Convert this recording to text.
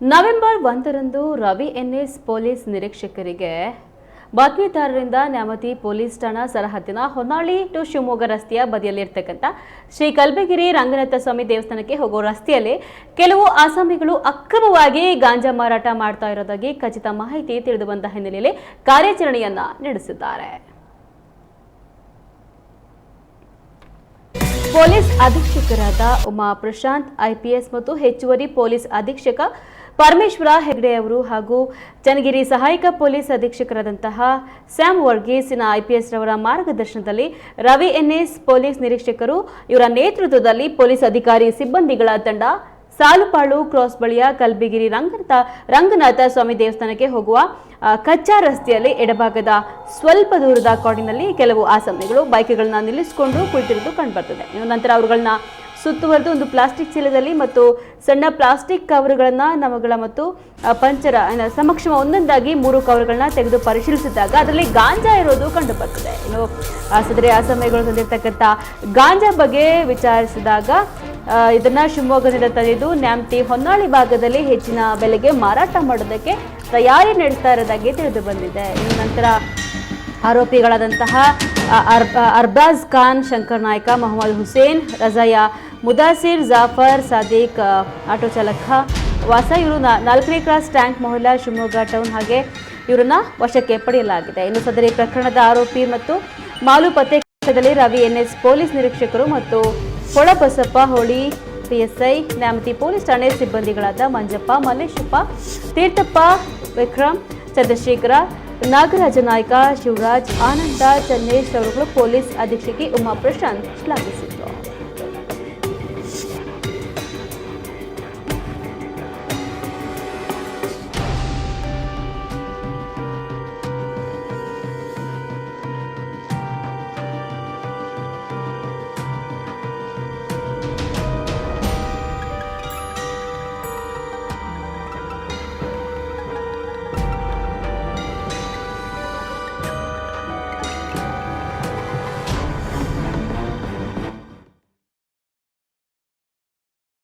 November ಒಂದರಂದು Ravi N S police ನಿರೀಕ್ಷಕರಿಗೆ ಬಾತ್ಮೀದಾರರಿಂದ ನ್ಯಾಮತಿ ಪೊಲೀಸ್ ಠಾಣಾ ಸರಹದ್ದಿನ ಹೊನ್ನಾಳಿ ಟು ಶಿವಮೊಗ್ಗ ರಸ್ತೆಯ ಬದಿಯಲ್ಲಿರ್ತಕ್ಕಂಥ ಶ್ರೀ ಕಲ್ಬಗಿರಿ ರಂಗನಾಥ ಸ್ವಾಮಿ ದೇವಸ್ಥಾನಕ್ಕೆ ಹೋಗೋ ರಸ್ತೆಯಲ್ಲಿ ಕೆಲವು ಆಸಾಮಿಗಳು ಅಕ್ರಮವಾಗಿ ಗಾಂಜಾ ಮಾರಾಟ ಮಾಡ್ತಾ ಇರೋದಾಗಿ ಖಚಿತ ಮಾಹಿತಿ ತಿಳಿದು ಬಂದ ಹಿನ್ನೆಲೆಯಲ್ಲಿ ಕಾರ್ಯಾಚರಣೆಯನ್ನ ನಡೆಸಿದ್ದಾರೆ. ಪೊಲೀಸ್ ಅಧೀಕ್ಷಕರಾದ ಉಮಾ ಪ್ರಶಾಂತ್ ಐಪಿಎಸ್ ಮತ್ತು ಹೆಚ್ಚುವರಿ ಪೊಲೀಸ್ ಅಧೀಕ್ಷಕ ಪರಮೇಶ್ವರ ಹೆಗ್ಡೆ ಅವರು ಹಾಗೂ ಚನ್ನಗಿರಿ ಸಹಾಯಕ ಪೊಲೀಸ್ ಅಧೀಕ್ಷಕರಾದಂತಹ ಸ್ಯಾಮ್ ವರ್ಗೀಸಿನ ಐಪಿಎಸ್ ರವರ ಮಾರ್ಗದರ್ಶನದಲ್ಲಿ ರವಿ ಎನ್ಎಸ್ ಪೊಲೀಸ್ ನಿರೀಕ್ಷಕರು ಇವರ ನೇತೃತ್ವದಲ್ಲಿ ಪೊಲೀಸ್ ಅಧಿಕಾರಿ ಸಿಬ್ಬಂದಿಗಳ ತಂಡ ಸಾಲುಪಾಳು ಕ್ರಾಸ್ ಬಳಿಯ ಕಲ್ಬಿಗಿರಿ ರಂಗನಾಥ ರಂಗನಾಥ ಸ್ವಾಮಿ ದೇವಸ್ಥಾನಕ್ಕೆ ಹೋಗುವ ಕಚ್ಚಾ ರಸ್ತೆಯಲ್ಲಿ ಎಡಭಾಗದ ಸ್ವಲ್ಪ ದೂರದ ಕಾಡಿನಲ್ಲಿ ಕೆಲವು ಆಸಮಿಗಳು ಬೈಕ್ಗಳನ್ನ ನಿಲ್ಲಿಸಿಕೊಂಡು ಕುಳಿತಿರುವುದು ಕಂಡುಬರ್ತದೆ ನಂತರ ಅವರುಗಳನ್ನ ಸುತ್ತುವರೆದು ಒಂದು ಪ್ಲಾಸ್ಟಿಕ್ ಚೀಲದಲ್ಲಿ ಮತ್ತು ಸಣ್ಣ ಪ್ಲಾಸ್ಟಿಕ್ ಕವರ್ಗಳನ್ನು ನಮಗಳ ಮತ್ತು ಪಂಚರ ಸಮಕ್ಷಮ ಒಂದೊಂದಾಗಿ ಮೂರು ಕವರ್ಗಳನ್ನ ತೆಗೆದು ಪರಿಶೀಲಿಸಿದಾಗ ಅದರಲ್ಲಿ ಗಾಂಜಾ ಇರೋದು ಕಂಡು ಬರ್ತದೆ ಇನ್ನು ಆ, ಸಮಯಗಳು ತಂದಿರತಕ್ಕಂಥ ಗಾಂಜಾ ಬಗ್ಗೆ ವಿಚಾರಿಸಿದಾಗ ಇದನ್ನು ಶಿವಮೊಗ್ಗದಿಂದ ತಂದಿದ್ದು ನ್ಯಾಮ್ತಿ ಹೊನ್ನಾಳಿ ಭಾಗದಲ್ಲಿ ಹೆಚ್ಚಿನ ಬೆಲೆಗೆ ಮಾರಾಟ ಮಾಡೋದಕ್ಕೆ ತಯಾರಿ ನಡೆಸ್ತಾ ಇರೋದಾಗಿ ತಿಳಿದು ಬಂದಿದೆ. ಇನ್ನು ನಂತರ ಆರೋಪಿಗಳಾದಂತಹ ಅರ್ಬಾಜ್ ಖಾನ್ ಶಂಕರ್ ನಾಯ್ಕ ಮೊಹಮ್ಮದ್ ಹುಸೇನ್ ರಜಾಯ ಮುದಾಸಿರ್ ಜಾಫರ್, ಸಾದಿಕ್ ಆಟೋ ಚಾಲಕ, ವಾಸ ಇವರು ನಾಲ್ಕನೇ cross tank Mohalla, Shivamogga town ಹಾಗೆ ಇವರನ್ನ ವಶಕ್ಕೆ ಪಡೆಯಲಾಗಿದೆ. ಇನ್ನು ಸದರಿ ಪ್ರಕರಣದ ಆರೋಪಿ ಮತ್ತು ಮಾಲು ಪತ್ತೆ ಕ್ಷೇತ್ರದಲ್ಲಿ ರವಿ ಎನ್ಎಸ್ ಪೊಲೀಸ್ ನಿರೀಕ್ಷಕರು ಮತ್ತು ಹೊಳಬಸಪ್ಪ ಹೋಳಿ, ಪಿಎಸ್ಐ, ನ್ಯಾಮತಿ ಪೊಲೀಸ್ ಠಾಣೆ ಸಿಬ್ಬಂದಿಗಳಾದ ಮಂಜಪ್ಪ, ಮಲ್ಲೇಶಪ್ಪ, ತೀರ್ಥಪ್ಪ, ವಿಕ್ರಮ್, ಚಂದ್ರಶೇಖರ, ನಾಗರಾಜ ನಾಯ್ಕ, ಶಿವರಾಜ್, ಆನಂದ, ಚನ್ನೇಶ್ ಅವರುಗಳು ಪೊಲೀಸ್ ಅಧೀಕ್ಷಕಿ ಉಮಾ ಪ್ರಶಾಂತ್ ಶ್ಲಾಘಿಸಿದರು